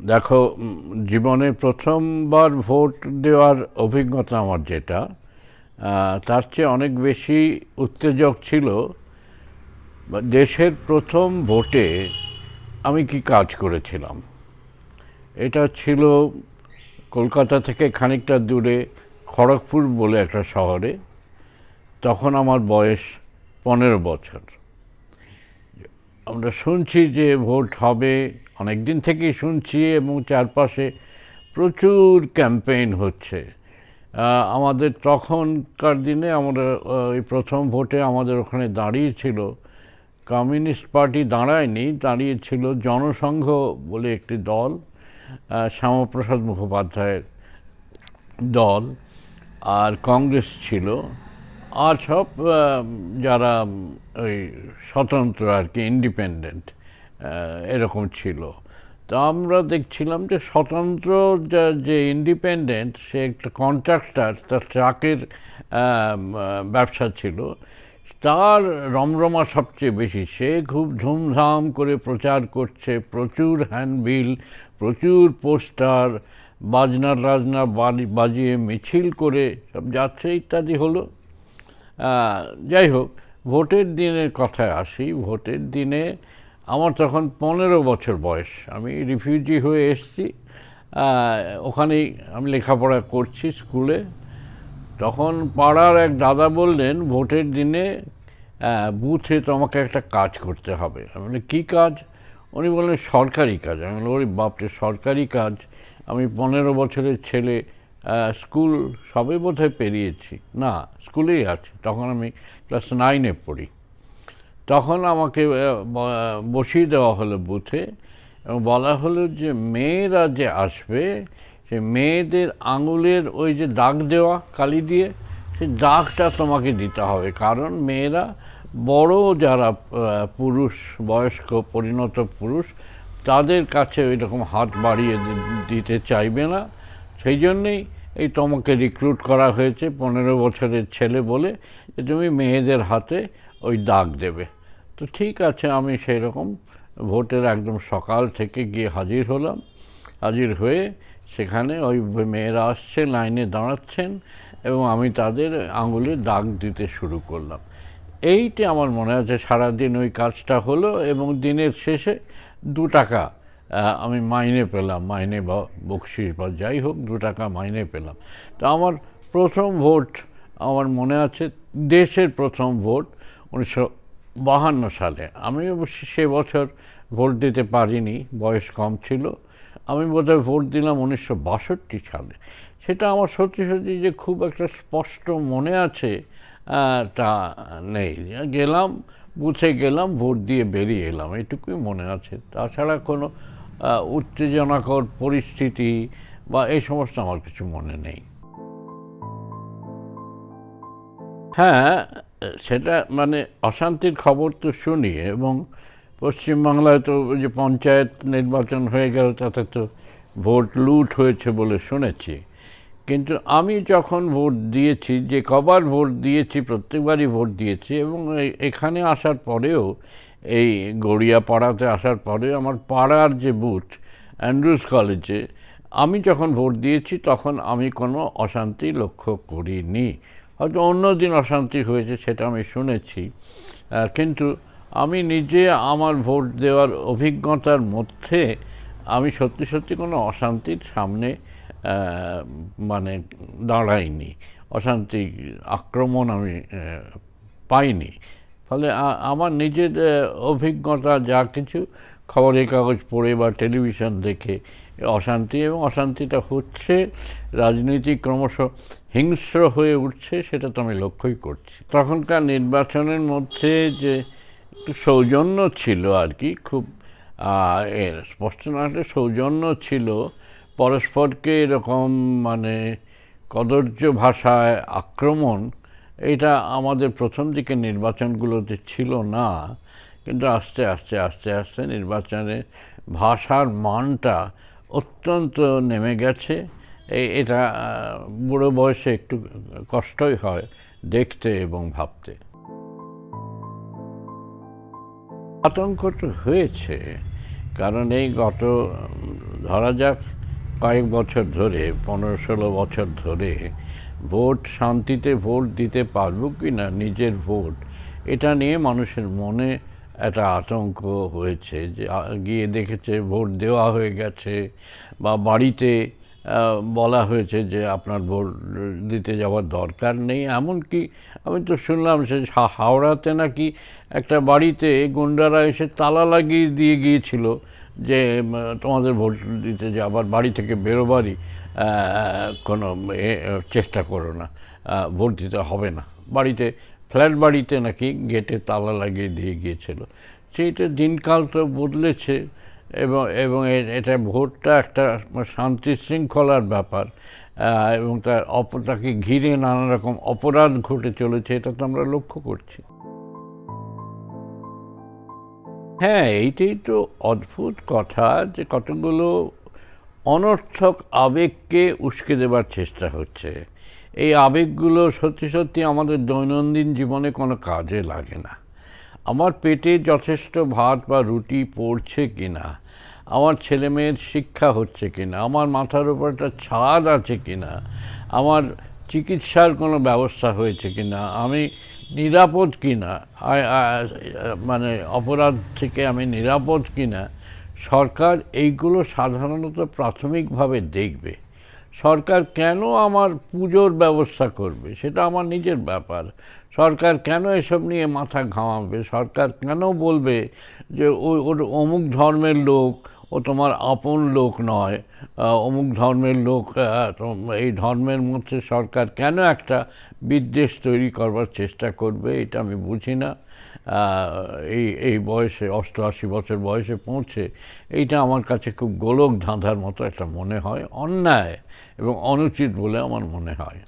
দেখো জীবনে প্রথমবার ভোট দেওয়ার অভিজ্ঞতা আমার যেটা তার চেয়ে অনেক বেশি উত্তেজক ছিল দেশের প্রথম ভোটে আমি কি কাজ করেছিলাম? এটা ছিল কলকাতা থেকে খানিকটা দূরে খড়গপুর বলে একটা শহরে, তখন আমার বয়স পনেরো বছর। আমরা শুনছি যে ভোট হবে অনেক দিন থেকেই শুনছি এবং চারপাশে প্রচুর ক্যাম্পেইন হচ্ছে। আমাদের তখনকার দিনে আমরা ওই প্রথম ভোটে আমাদের ওখানে দাঁড়িয়েছিল, কমিউনিস্ট পার্টি দাঁড়ায়নি, দাঁড়িয়েছিল জনসংঘ বলে একটি দল শ্যামাপ্রসাদ মুখোপাধ্যায়ের দল, আর কংগ্রেস ছিল। আর সব যারা ওই স্বতন্ত্র আর কি, ইন্ডিপেন্ডেন্ট এরকম ছিল। তো আমরা দেখছিলাম যে স্বতন্ত্র যা- ইন্ডিপেন্ডেন্ট সে একটা কন্ট্রাক্টার তার ট্রাকের ব্যবসা ছিল। তার রমরমা সবচেয়ে বেশি, সে খুব ধুমধাম করে প্রচার করছে, প্রচুর হ্যান্ডবিল প্রচুর পোস্টার, বাজনা টাজনা বাজি- বাজিয়ে মিছিল করে সব যাচ্ছে, ইত্যাদি হলো। যাই হোক, ভোটের দিনের কথায় আসি, ভোটের দিনে আমার তখন পনেরো বছর বয়স। আমি রিফিউজি হয়ে এসেছি। ওখানেই আমি লেখাপড়া করছি স্কুলে। তখন পাড়ার এক দাদা বললেন, ভোটের দিনে বুথে তোমাকে একটা কাজ করতে হবে। আমি বলি কী কাজ? উনি বললেন, সরকারি কাজ। আমি বললাম, ওরে বাপরে সরকারি কাজ। আমি পনেরো বছরের ছেলে স্কুল সবে বোধহয় পেরিয়েছি। না, স্কুলেই আছি। তখন আমি ক্লাস নাইনে পড়ি। তখন আমাকে বসিয়ে দেওয়া হলো বুথে এবং বলা হলো যে মেয়েরা যে আসবে, সে মেয়েদের আঙুলের ওই যে দাগ দেওয়া কালি দিয়ে সেই দাগটা তোমাকে দিতে হবে। কারণ মেয়েরা বড় যারা পুরুষ, বয়স্ক, পরিণত পুরুষ, তাদের কাছে ওই রকম হাত বাড়িয়ে দিতে চাইবে না। সেই জন্যেই এই তোমাকে রিক্রুট করা হয়েছে পনেরো বছরের ছেলে বলে যে তুমি মেয়েদের হাতে ওই দাগ দেবে। তো ঠিক আছে, আমি সেই রকম ভোটের একদম সকাল থেকে গিয়ে হাজির হলাম। হাজির হয়ে সেখানে ওই মেয়েরা আসছে লাইনে দাঁড়াচ্ছেন এবং আমি তাদের আঙুলে দাগ দিতে শুরু করলাম। এইটি আমার মনে আছে সারাদিন ওই কাজটা হলো এবং দিনের শেষে দু টাকা আমি মাইনে পেলাম, মাইনে বা বকশিস বা যাই হোক, দু টাকা মাইনে পেলাম। তো আমার প্রথম ভোট, আমার মনে আছে দেশের প্রথম ভোট উনিশশো বাহান্ন সালে। আমি অবশ্য সে বছর ভোট দিতে পারিনি, বয়স কম ছিল। আমি বোধহয় ভোট দিলাম উনিশশো বাষট্টি সালে। সেটা আমার সত্যি সত্যি যে খুব একটা স্পষ্ট মনে আছে তা নেই। গেলাম, বুথে গেলাম, ভোট দিয়ে বেরিয়ে এলাম, এটুকুই মনে আছে। তাছাড়া কোনো উত্তেজনাকর পরিস্থিতি বা এই সমস্ত আমার কিছু মনে নেই। হ্যাঁ সেটা মানে অশান্তির খবর তো শুনি এবং পশ্চিমবাংলায় তো যে পঞ্চায়েত নির্বাচন হয়ে গেল, তাতে তো ভোট লুট হয়েছে বলে শুনেছি। কিন্তু আমি যখন ভোট দিয়েছি, যে কবার ভোট দিয়েছি, প্রত্যেকবারই ভোট দিয়েছি এবং এখানে আসার পরেও, এই গড়িয়াপাড়াতে আসার পরেও আমার পাড়ার যে বুথ, অ্যান্ড্রুজ কলেজে, আমি যখন ভোট দিয়েছি তখন আমি কোনো অশান্তি লক্ষ্য করিনি। হয়তো অন্য দিন অশান্তি হয়েছে সেটা আমি শুনেছি। কিন্তু আমি নিজে আমার ভোট দেওয়ার অভিজ্ঞতার মধ্যে আমি সত্যি সত্যি কোনো অশান্তির সামনে মানে দাঁড়াইনি। অশান্তি আক্রমণ আমি পাইনি। ফলে আমার নিজের অভিজ্ঞতা যা কিছু খবরের কাগজ পড়ে বা টেলিভিশন দেখে অশান্তি এবং অশান্তিটা হচ্ছে রাজনীতি ক্রমশ হিংস্র হয়ে উঠছে, সেটা তো আমি লক্ষ্যই করছি। তখনকার নির্বাচনের মধ্যে যে সৌজন্য ছিল আর কি, খুব এর স্পষ্ট না সৌজন্য ছিল, পরস্পরকে এরকম মানে কদর্য ভাষায় আক্রমণ, এটা আমাদের প্রথম দিকে নির্বাচনগুলোতে ছিল না, কিন্তু আস্তে আস্তে আস্তে আস্তে নির্বাচনে ভাষার মানটা অত্যন্ত নেমে গেছে। এটা বুড়ো বয়সে একটু কষ্টই হয় দেখতে এবং ভাবতে। আতঙ্ক তো হয়েছে, কারণ এই গত, ধরা যাক, কয়েক বছর ধরে, পনেরো ষোলো বছর ধরে, ভোট, শান্তিতে ভোট দিতে পারব কি না নিজের ভোট, এটা নিয়ে মানুষের মনে একটা আতঙ্ক হয়েছে যে গিয়ে দেখেছে, ভোট দেওয়া হয়ে গেছে বা বাড়িতে বলা হয়েছে যে আপনার ভোট দিতে যাওয়ার দরকার নেই। এমনকি আমি তো শুনলাম সে হাওড়াতে নাকি একটা বাড়িতে গুন্ডারা এসে তালা লাগিয়ে দিয়ে গিয়েছিল যে তোমাদের ভোট দিতে যাবার, বাড়ি থেকে বেরোবারই কোনো চেষ্টা করো না ভোট দিতে হবে না। বাড়িতে ফ্ল্যাট বাড়িতে নাকি গেটে তালা লাগিয়ে দিয়ে গিয়েছিল। সেইটা দিনকাল তো বদলেছে এবং এবং এটা ভোটটা একটা শান্তি শৃঙ্খলার ব্যাপার এবং তার অপ, তাকে ঘিরে নানা রকম অপরাধ ঘটে চলেছে, এটা তো আমরা লক্ষ্য করছি। হ্যাঁ এইটাই তো অদ্ভুত কথা যে কতগুলো অনর্থক আবেগকে উস্কে দেবার চেষ্টা হচ্ছে। এই আবেগগুলো সত্যি সত্যি আমাদের দৈনন্দিন জীবনে কোনো কাজে লাগে না। আমার পেটে যথেষ্ট ভাত বা রুটি পড়ছে কি না আমার ছেলে মেয়ের শিক্ষা হচ্ছে কি না আমার মাথার উপর একটা ছাদ আছে কি না আমার চিকিৎসার কোনো ব্যবস্থা হয়েছে কিনা, আমি নিরাপদ কিনা আ- আ- মানে অপরাধ থেকে আমি নিরাপদ কিনা, সরকার এইগুলো সাধারণত প্রাথমিকভাবে দেখবে। সরকার কেন আমার পুজোর ব্যবস্থা করবে? সেটা আমার নিজের ব্যাপার। সরকার কেন এসব নিয়ে মাথা ঘামাবে? সরকার কেন বলবে যে ওই ওর অমুক ধর্মের লোক, ও তোমার আপন লোক নয় অমুক ধর্মের লোক এই ধর্মের মধ্যে সরকার কেন একটা বিদ্বেষ তৈরি করবার চেষ্টা করবে? এটা আমি বুঝি না। এই এই বয়সে, অষ্টআশি বছর বয়সে পৌঁছে এইটা আমার কাছে খুব গোলক ধাঁধার মতো একটা মনে হয়, অন্যায় এবং অনুচিত বলে আমার মনে হয়।